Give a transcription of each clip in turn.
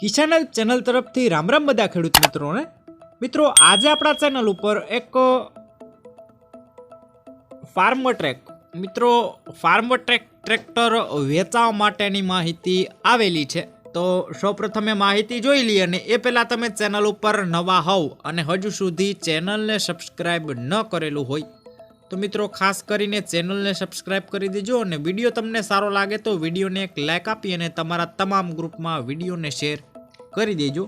કિસાન channel તરફથી રામ રામ બધા ખેડૂત મિત્રોને. મિત્રો, આજે આપણા ચેનલ ઉપર એક ફાર્મ ટ્રેક મિત્રો ફાર્મ ટ્રેક ટ્રેક્ટર વેચાવા માટેની માહિતી આવેલી છે. તો સૌપ્રથમે માહિતી જોઈ લઈએ અને એ પહેલાં તમે ચેનલ ઉપર નવા હોવ અને હજુ સુધી ચેનલને સબસ્ક્રાઈબ ન કરેલું હોય તો મિત્રો, ખાસ કરીને ચેનલને સબસ્ક્રાઇબ કરી દેજો અને વીડિયો તમને સારો લાગે તો વિડીયોને એક લાઇક આપી અને તમારા તમામ ગ્રુપમાં વિડીયોને શેર કરી દેજો.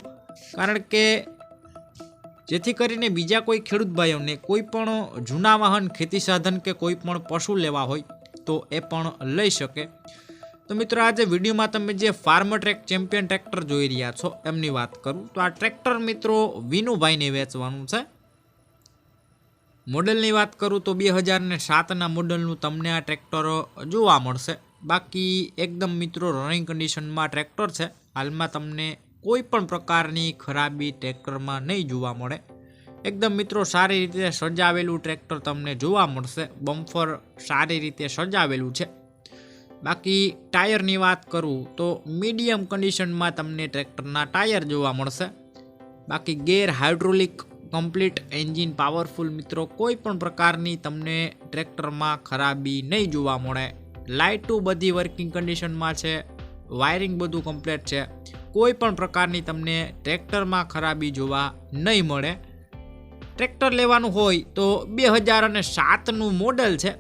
કારણ કે જેથી કરીને બીજા કોઈ ખેડૂત ભાઈઓને કોઈ પણ જૂના વાહન, ખેતી સાધન કે કોઈ પણ પશુ લેવા હોય તો એ પણ લઈ શકે. તો મિત્રો, આજે વિડીયોમાં તમે જે ફાર્મ ટ્રેક ચેમ્પિયન ટ્રેક્ટર જોઈ રહ્યા છો, એમની વાત કરું. તો આ ટ્રેક્ટર મિત્રો વિનુભાઈને વેચવાનું છે. મોડલની વાત કરું તો બે હજારને સાતના મોડલનું તમને આ ટ્રેક્ટર જોવા મળશે. બાકી એકદમ મિત્રો રનિંગ કન્ડિશનમાં ટ્રેક્ટર છે. હાલમાં તમને કોઈ પણ પ્રકારની ખરાબી ટ્રેક્ટરમાં નહીં જોવા મળે. એકદમ મિત્રો સારી રીતે સજાવેલું ટ્રેક્ટર તમને જોવા મળશે. બમ્ફર સારી રીતે સજાવેલું છે. બાકી ટાયરની વાત કરું તો મીડિયમ કન્ડિશનમાં તમને ટ્રેક્ટરના ટાયર જોવા મળશે. બાકી gear hydraulic complete engine powerful મિત્રો, કોઈ પણ પ્રકારની તમને ટ્રેક્ટરમાં ખરાબી નહીં જોવા મળે. લાઇટું બધી વર્કિંગ કન્ડિશનમાં છે વાયરિંગ બધું કમ્પ્લીટ છે. કોઈ પણ પ્રકારની તમને ટ્રેક્ટરમાં ખરાબી જોવા નહીં મળે. ટ્રેક્ટર લેવાનું હોય તો બે હજાર અને સાતનું મોડલ છે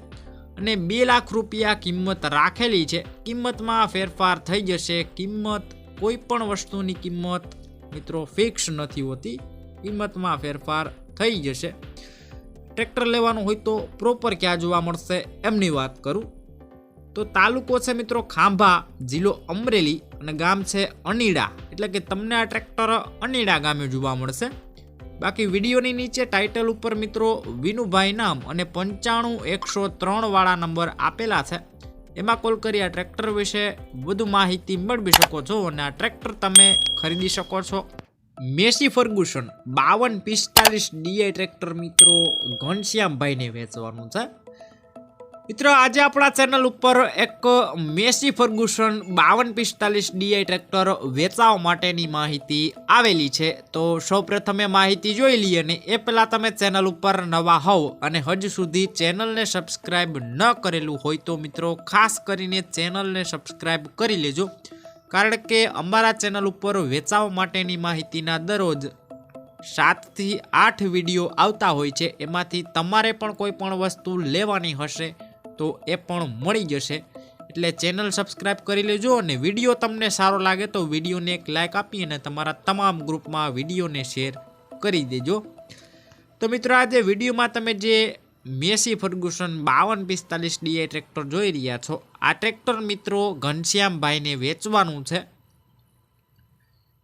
અને બે લાખ રૂપિયા કિંમત રાખેલી છે. કિંમતમાં ફેરફાર થઈ જશે. કિંમત કોઈ પણ વસ્તુની કિંમત મિત્રો ફિક્સ નથી હોતી. કિંમતમાં ફેરફાર થઈ જશે. ટ્રેક્ટર લેવાનું હોય તો પ્રોપર ક્યાં જોવા મળશે એમની વાત કરું. તો તાલુકો છે મિત્રો ખાંભા, જિલ્લો અમરેલી અને ગામ છે અનીડા. એટલે કે તમને આ ટ્રેક્ટર અનીડા ગામે જોવા મળશે. બાકી વિડીયોની નીચે ટાઇટલ ઉપર મિત્રો વિનુભાઈ નામ અને પંચાણું એકસો ત્રણવાળા નંબર આપેલા છે. એમાં કોલ કરી આ ટ્રેક્ટર વિશે વધુ માહિતી મેળવી શકો છો અને આ ટ્રેક્ટર તમે ખરીદી શકો છો. મેસી ફર્ગુસન, બાવન પિસ્તાલીસ ડીઆઈ ટ્રેક્ટર મિત્રો ઘનશ્યામભાઈને વેચવાનું છે. મિત્રો, આજે આપણા ચેનલ ઉપર એક મેસી ફર્ગુસન, બાવન પિસ્તાલીસ ડીઆઈ ટ્રેક્ટર વેચાવા માટેની માહિતી આવેલી છે. તો સૌપ્રથમે માહિતી જોઈ લઈએ ને એ પહેલાં તમે ચેનલ ઉપર નવા હોવ અને હજુ સુધી ચેનલને સબસ્ક્રાઈબ ન કરેલું હોય તો મિત્રો, ખાસ કરીને ચેનલને સબસ્ક્રાઈબ કરી લેજો. કારણ કે અમારા ચેનલ ઉપર વેચાવ માટેની માહિતીના દરરોજ સાતથી આઠ વીડિયો આવતા હોય છે. એમાંથી તમારે પણ કોઈ પણ વસ્તુ લેવાની હશે તો એ પણ મળી જશે. એટલે ચેનલ સબસ્ક્રાઇબ કરી લેજો અને વીડિયો તમને સારો લાગે તો વિડીયોને એક લાઇક આપી અને તમારા તમામ ગ્રુપમાં વિડીયોને શેર કરી દેજો. તો મિત્રો, આજે વિડીયોમાં તમે જે મેસી ફર્ગુસન બાવન પિસ્તાલીસ ડીઆઈ ટ્રેક્ટર જોઈ રહ્યા છો. આ ટ્રેક્ટર મિત્રો ઘનશ્યામભાઈને વેચવાનું છે.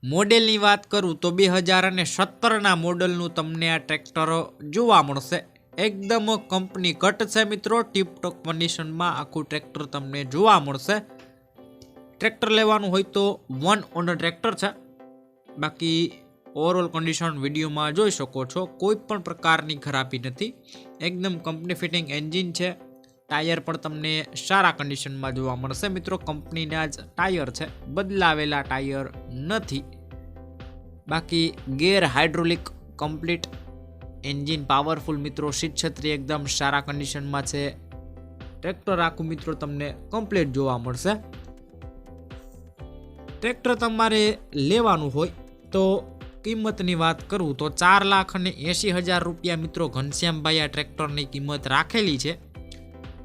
મોડેલની વાત કરું તો બે હજાર અને સત્તરના મોડલનું તમને આ ટ્રેક્ટર જોવા મળશે. એકદમ કંપની કટ છે મિત્રો, ટીપટોપ કન્ડિશનમાં આખું ટ્રેક્ટર તમને જોવા મળશે. ટ્રેક્ટર લેવાનું હોય તો વન ઓનર ટ્રેક્ટર છે. બાકી ઓવરઓલ કન્ડિશન વિડીયોમાં જોઈ શકો છો, કોઈ પણ પ્રકારની ખરાબી નથી. એકદમ કંપની ફિટિંગ એન્જિન છે. ટાયર પણ તમને સારા કન્ડિશનમાં જોવા મળશે. મિત્રો કંપનીના જ ટાયર છે. બદલાવેલા ટાયર નથી. બાકી gear hydraulic complete engine powerful મિત્રો સીટ છત્રી એકદમ સારા કન્ડિશનમાં છે. ટ્રેક્ટર આખું મિત્રો તમને કમ્પ્લીટ જોવા મળશે. ટ્રેક્ટર તમારે લેવાનું હોય તો કિંમતની વાત કરું તો ચાર લાખ અને એંશી હજાર રૂપિયા મિત્રો ઘનશ્યામભાઈ આ ટ્રેક્ટરની કિંમત રાખેલી છે.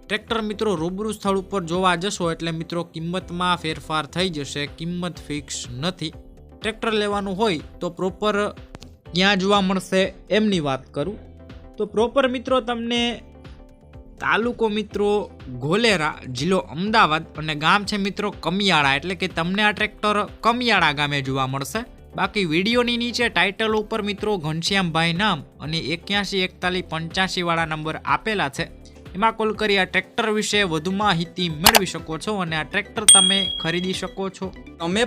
ટ્રેક્ટર મિત્રો રૂબરૂ સ્થળ ઉપર જોવા જશો એટલે મિત્રો કિંમતમાં ફેરફાર થઈ જશે, કિંમત ફિક્સ નથી. ટ્રેક્ટર લેવાનું હોય તો પ્રોપર ક્યાં જોવા મળશે એમની વાત કરું. તો પ્રોપર મિત્રો તમને તાલુકો મિત્રો ગોલેરા જિલ્લો અમદાવાદ અને ગામ છે મિત્રો કમિયાળા એટલે કે તમને આ ટ્રેક્ટર કમિયાળા ગામે જોવા મળશે. બાકી વિડીયોની નીચે ટાઇટલ ઉપર મિત્રો ઘનશ્યામભાઈ નામ અને એક્યાસી, એકતાલીસ, પંચ્યાસી વાળા નંબર આપેલા છે. એમાં કોલ કરી આ ટ્રેક્ટર વિશે વધુ માહિતી મેળવી શકો છો અને આ ટ્રેક્ટર તમે ખરીદી શકો છો. તમે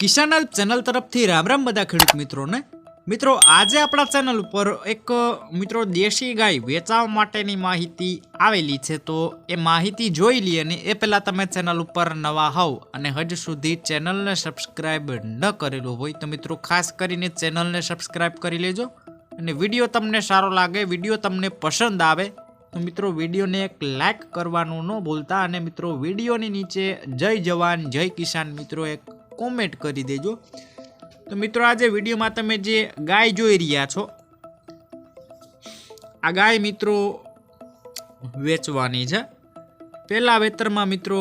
કિસાન ચેનલ તરફથી રામ રામ બધા ખેડૂત મિત્રોને મિત્રો, આજે આપણા ચેનલ ઉપર એક મિત્રો દેશી ગાય વેચાવા માટેની માહિતી આવેલી છે. તો એ માહિતી જોઈ લઈએ અને એ પહેલાં તમે ચેનલ ઉપર નવા હોવ અને હજુ સુધી ચેનલને સબસ્ક્રાઈબ ન કરેલું હોય તો મિત્રો, ખાસ કરીને ચેનલને સબસ્ક્રાઈબ કરી લેજો અને વીડિયો તમને સારો લાગે, વીડિયો તમને પસંદ આવે, તો મિત્રો વિડીયોને એક લાઇક કરવાનું ન ભૂલતા અને મિત્રો વિડીયોની નીચે જય જવાન, જય કિસાન મિત્રો, એક કોમેન્ટ કરી દેજો. તો મિત્રો, આજે વિડીયોમાં તમે જે ગાય જોઈ રહ્યા છો, આ ગાય મિત્રો વેચવાની છે. પહેલા વેતરમાં મિત્રો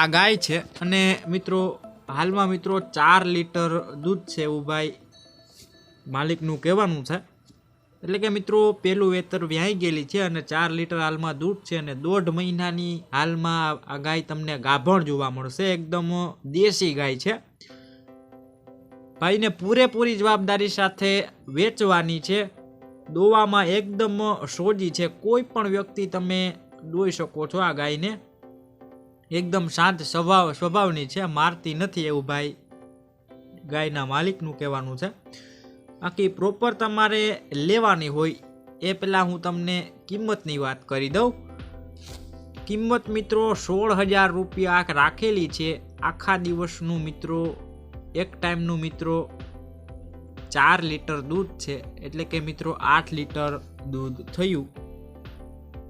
આ ગાય છે અને મિત્રો, હાલમાં મિત્રો ચાર લીટર દૂધ છે એવું ભાઈ માલિકનું કહેવાનું છે. એટલે કે મિત્રો, પહેલું વેતર વ્યાઈ ગયેલી છે અને ચાર લીટર હાલમાં દૂધ છે અને દોઢ મહિનાની હાલમાં આ ગાય તમને ગાભણ જોવા મળશે. એકદમ દેશી ગાય છે. ભાઈને પૂરેપૂરી જવાબદારી સાથે વેચવાની છે. દોવામાં એકદમ સોજી છે. કોઈ પણ વ્યક્તિ તમે દોઈ શકો છો આ ગાયને. એકદમ શાંત સ્વભાવ, સ્વભાવની છે. મારતી નથી એવું ભાઈ. ગાયના માલિકનું કહેવાનું છે. બાકી પ્રોપર તમારે લેવાની હોય એ પહેલાં હું તમને કિંમતની વાત કરી દઉં. કિંમત મિત્રો સોળ હજાર રૂપિયા રાખેલી છે. આખા દિવસનું મિત્રો એક ટાઈમનું મિત્રો ચાર લીટર દૂધ છે, એટલે કે મિત્રો આઠ લીટર દૂધ થયું.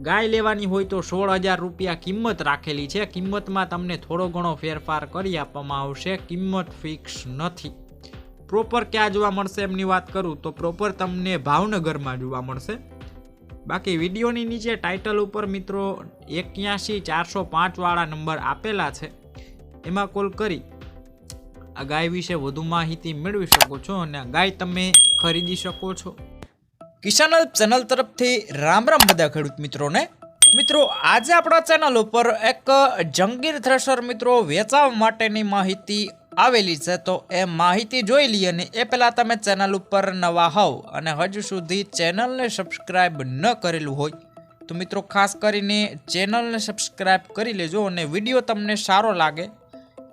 ગાય લેવાની હોય તો સોળ હજાર રૂપિયા કિંમત રાખેલી છે. કિંમતમાં તમને થોડો ઘણો ફેરફાર કરી આપવામાં આવશે. કિંમત ફિક્સ નથી. પ્રોપર ક્યાં જોવા મળશે એમની વાત કરું તો પ્રોપર તમને ભાવનગરમાં જોવા મળશે. બાકી વિડીયોની નીચે ટાઇટલ ઉપર મિત્રો એક્યાસી ચારસો પાંચવાળા નંબર આપેલા છે. એમાં કોલ કરી આ ગાય વિશે વધુ માહિતી મેળવી શકો છો અને આ ગાય તમે ખરીદી શકો છો. કિસાન ચેનલ તરફથી રામ રામ બધા ખેડૂત મિત્રોને. મિત્રો, આજે આપણા ચેનલ ઉપર એક જંગીર થ્રેશર મિત્રો વેચાવા માટેની માહિતી આવેલી છે. તો એ માહિતી જોઈ લઈએ અને એ પહેલાં તમે ચેનલ ઉપર નવા હોવ અને હજુ સુધી ચેનલને સબસ્ક્રાઈબ ન કરેલું હોય, તો મિત્રો ખાસ કરીને ચેનલને સબસ્ક્રાઈબ કરી લેજો અને વીડિયો તમને સારો લાગે.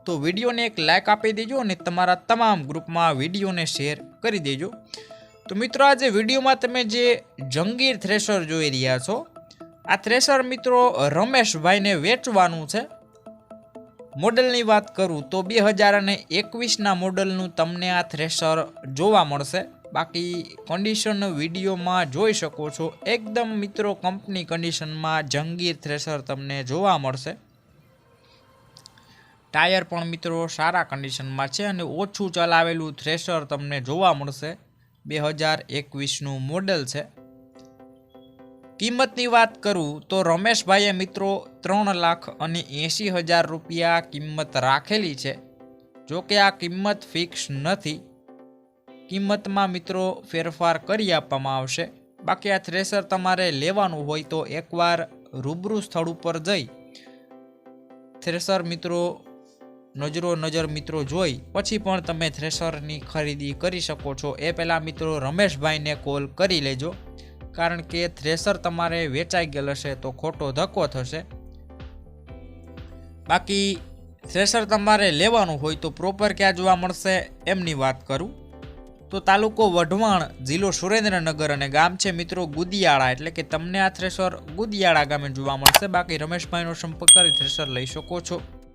તો વિડીયોને એક લાઇક આપી દેજો અને તમારા તમામ ગ્રુપમાં વિડીયોને શેર કરી દેજો. તો મિત્રો, આજે વિડીયોમાં તમે જે જંગીર થ્રેશર જોઈ રહ્યા છો, આ થ્રેશર મિત્રો રમેશભાઈને વેચવાનું છે. મોડલની વાત કરું તો બે હજાર અને એકવીસના મોડલનું તમને આ થ્રેશર જોવા મળશે. બાકી કન્ડિશન વિડીયોમાં જોઈ શકો છો. એકદમ મિત્રો કંપની કન્ડિશનમાં જંગીર થ્રેશર તમને જોવા મળશે. ટાયર પણ મિત્રો સારા કન્ડિશનમાં છે અને ઓછું ચલાવેલું થ્રેશર તમને જોવા મળશે. બે હજાર એકવીસનું મોડલ છે. કિંમતની વાત કરું તો રમેશભાઈએ મિત્રો ત્રણ લાખ અને એંશી હજાર રૂપિયા કિંમત રાખેલી છે. જો કે આ કિંમત ફિક્સ નથી. કિંમતમાં મિત્રો ફેરફાર કરી આપવામાં આવશે. બાકી આ થ્રેશર તમારે લેવાનું હોય તો એકવાર રૂબરૂ સ્થળ ઉપર જઈ. થ્રેશર મિત્રો નજરો નજર મિત્રો જોઈ, પછી પણ તમે થ્રેસરની ખરીદી કરી શકો છો. એ પહેલાં મિત્રો રમેશભાઈને કોલ કરી લેજો. કારણ કે થ્રેસર તમારે વેચાઈ ગયેલ હશે તો ખોટો ધક્કો થશે. બાકી થ્રેસર તમારે લેવાનું હોય તો પ્રોપર ક્યાં જોવા મળશે એમની વાત કરું. તો તાલુકો વઢવાણ જિલ્લો સુરેન્દ્રનગર અને ગામ છે મિત્રો ગુદિયાળા. એટલે કે તમને આ થ્રેસર ગુદિયાળા ગામે જોવા મળશે. બાકી રમેશભાઈનો સંપર્ક કરી થ્રેસર લઈ શકો છો.